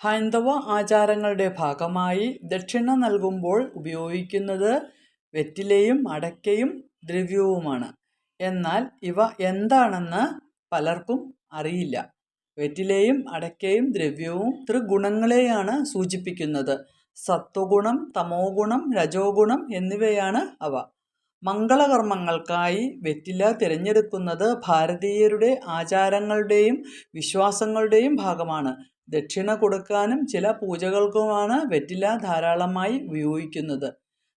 ഹൈന്ദവ ആചാരങ്ങളുടെ ഭാഗമായി ദക്ഷിണ നൽകുമ്പോൾ ഉപയോഗിക്കുന്നത് വെറ്റിലയും അടക്കയും ദ്രവ്യവുമാണ്. എന്നാൽ ഇവ എന്താണെന്ന് പലർക്കും അറിയില്ല. വെറ്റിലയും അടക്കയും ദ്രവ്യവും ത്രിഗുണങ്ങളെയാണ് സൂചിപ്പിക്കുന്നത്. സത്വഗുണം തമോ ഗുണം രജോ ഗുണം എന്നിവയാണ് അവ. മംഗളകർമ്മങ്ങൾക്കായി വെറ്റില തിരഞ്ഞെടുക്കുന്നത് ഭാരതീയരുടെ ആചാരങ്ങളുടെയും വിശ്വാസങ്ങളുടെയും ഭാഗമാണ്. ദക്ഷിണ കൊടുക്കാനും ചില പൂജകൾക്കുമാണ് വെറ്റില ധാരാളമായി ഉപയോഗിക്കുന്നത്.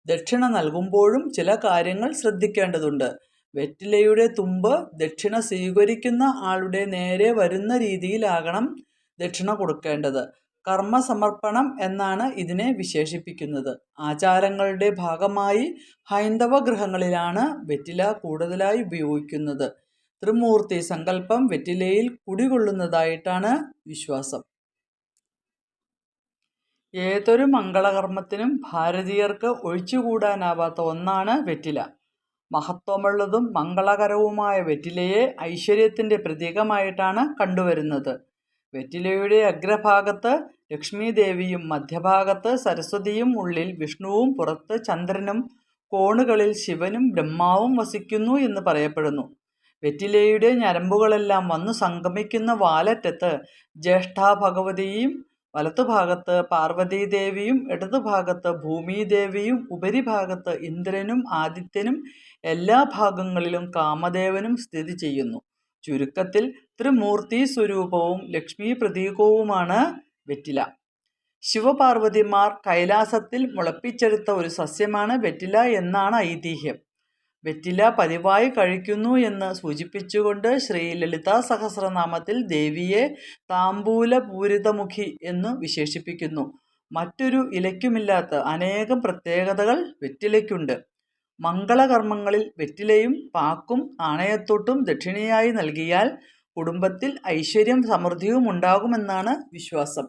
ദക്ഷിണ നൽകുമ്പോഴും ചില കാര്യങ്ങൾ ശ്രദ്ധിക്കേണ്ടതുണ്ട്. വെറ്റിലയുടെ തുമ്പ് ദക്ഷിണ സ്വീകരിക്കുന്ന ആളുടെ നേരെ വരുന്ന രീതിയിലാകണം ദക്ഷിണ കൊടുക്കേണ്ടത്. കർമ്മസമർപ്പണം എന്നാണ് ഇതിനെ വിശേഷിപ്പിക്കുന്നത്. ആചാരങ്ങളുടെ ഭാഗമായി ഹൈന്ദവ ഗൃഹങ്ങളിലാണ് വെറ്റില കൂടുതലായി ഉപയോഗിക്കുന്നത്. ത്രിമൂർത്തി സങ്കല്പം വെറ്റിലയിൽ കുടികൊള്ളുന്നതായിട്ടാണ് വിശ്വാസം. ഏതൊരു മംഗളകർമ്മത്തിനും ഭാരതീയർക്ക് ഒഴിച്ചുകൂടാനാവാത്ത ഒന്നാണ് വെറ്റില. മഹത്വമുള്ളതും മംഗളകരവുമായ വെറ്റിലയെ ഐശ്വര്യത്തിന്റെ പ്രതീകമായിട്ടാണ് കണ്ടുവരുന്നത്. വെറ്റിലയുടെ അഗ്രഭാഗത്ത് ലക്ഷ്മീദേവിയും മധ്യഭാഗത്ത് സരസ്വതിയും ഉള്ളിൽ വിഷ്ണുവും പുറത്ത് ചന്ദ്രനും കോണുകളിൽ ശിവനും ബ്രഹ്മാവും വസിക്കുന്നു എന്ന് പറയപ്പെടുന്നു. വെറ്റിലയുടെ ഞരമ്പുകളെല്ലാം വന്നു സംഗമിക്കുന്ന വാലറ്റത്ത് ജ്യേഷ്ഠാ ഭഗവതിയും വലത്തുഭാഗത്ത് പാർവതീദേവിയും ഇടതുഭാഗത്ത് ഭൂമിദേവിയും ഉപരിഭാഗത്ത് ഇന്ദ്രനും ആദിത്യനും എല്ലാ ഭാഗങ്ങളിലും കാമദേവനും സ്ഥിതി ചെയ്യുന്നു. ചുരുക്കത്തിൽ ത്രിമൂർത്തി സ്വരൂപവും ലക്ഷ്മി പ്രതീകവുമാണ് വെറ്റില. ശിവപാർവതിമാർ കൈലാസത്തിൽ മുളപ്പിച്ചെടുത്ത ഒരു സസ്യമാണ് വെറ്റില എന്നാണ് ഐതിഹ്യം. വെറ്റില പതിവായി കഴിക്കുന്നു എന്ന് സൂചിപ്പിച്ചുകൊണ്ട് ശ്രീ ലളിതാ സഹസ്രനാമത്തിൽ ദേവിയെ താമ്പൂലപൂരിതമുഖി എന്ന് വിശേഷിപ്പിക്കുന്നു. മറ്റൊരു ഇലയ്ക്കുമില്ലാത്ത അനേകം പ്രത്യേകതകൾ വെറ്റിലയ്ക്കുണ്ട്. മംഗളകർമ്മങ്ങളിൽ വെറ്റിലയും പാക്കും നാണയത്തൊട്ടും ദക്ഷിണയായി നൽകിയാൽ കുടുംബത്തിൽ ഐശ്വര്യം സമൃദ്ധിയും ഉണ്ടാകുമെന്നാണ് വിശ്വാസം.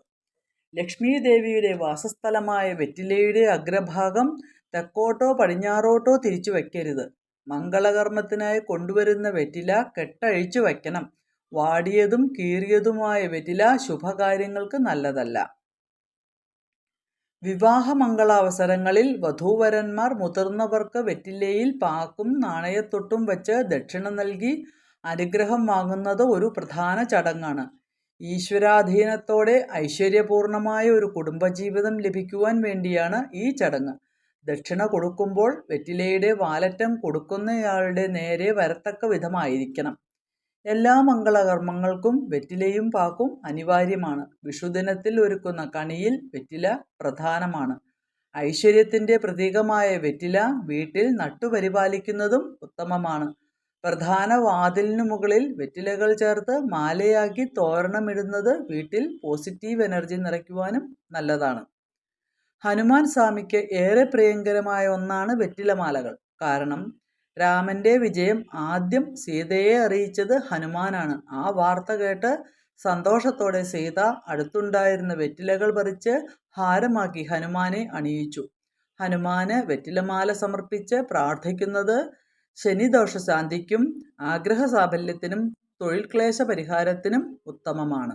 ലക്ഷ്മി ദേവിയുടെ വാസസ്ഥലമായ വെറ്റിലയുടെ അഗ്രഭാഗം തെക്കോട്ടോ പടിഞ്ഞാറോട്ടോ തിരിച്ചു വയ്ക്കരുത് മംഗളകർമ്മത്തിനായി കൊണ്ടുവരുന്ന വെറ്റില കെട്ടഴിച്ചു വയ്ക്കണം. വാടിയതും കീറിയതുമായ വെറ്റില ശുഭകാര്യങ്ങൾക്ക് നല്ലതല്ല. വിവാഹമംഗളാവസരങ്ങളിൽ വധൂവരന്മാർ മുതിർന്നവർക്ക് വെറ്റിലയിൽ പാക്കും നാണയത്തൊട്ടും വെച്ച് ദക്ഷിണ നൽകി അനുഗ്രഹം വാങ്ങുന്നത് ഒരു പ്രധാന ചടങ്ങാണ്. ഈശ്വരാധീനത്തോടെ ഐശ്വര്യപൂർണമായ ഒരു കുടുംബജീവിതം ലഭിക്കുവാൻ വേണ്ടിയാണ് ഈ ചടങ്ങ്. ദക്ഷിണ കൊടുക്കുമ്പോൾ വെറ്റിലയുടെ വാലറ്റം കൊടുക്കുന്നയാളുടെ നേരെ വരത്തക്ക വിധമായിരിക്കണം. എല്ലാ മംഗളകർമ്മങ്ങൾക്കും വെറ്റിലയും പാക്കും അനിവാര്യമാണ്. വിഷുദിനത്തിൽ ഒരുക്കുന്ന കണിയിൽ വെറ്റില പ്രധാനമാണ്. ഐശ്വര്യത്തിന്റെ പ്രതീകമായ വെറ്റില വീട്ടിൽ നട്ടുപരിപാലിക്കുന്നതും ഉത്തമമാണ്. പ്രധാന വാതിലിനു മുകളിൽ വെറ്റിലകൾ ചേർത്ത് മാലയാക്കി തോരണമിടുന്നത് വീട്ടിൽ പോസിറ്റീവ് എനർജി നിറയ്ക്കുവാനും നല്ലതാണ്. ഹനുമാൻ സ്വാമിക്ക് ഏറെ പ്രിയങ്കരമായ ഒന്നാണ് വെറ്റിലമാലകൾ. കാരണം രാമന്റെ വിജയം ആദ്യം സീതയെ അറിയിച്ചത് ഹനുമാനാണ്. ആ വാർത്ത കേട്ട് സന്തോഷത്തോടെ സീത അടുത്തുണ്ടായിരുന്ന വെറ്റിലകൾ പറിച്ച് ഹാരമാക്കി ഹനുമാനെ അണിയിച്ചു. ഹനുമാന് വെറ്റിലമാല സമർപ്പിച്ച് പ്രാർത്ഥിക്കുന്നത് ശനിദോഷ ശാന്തിക്കും ആഗ്രഹ സാഫല്യത്തിനും തൊഴിൽ ക്ലേശ പരിഹാരത്തിനും ഉത്തമമാണ്.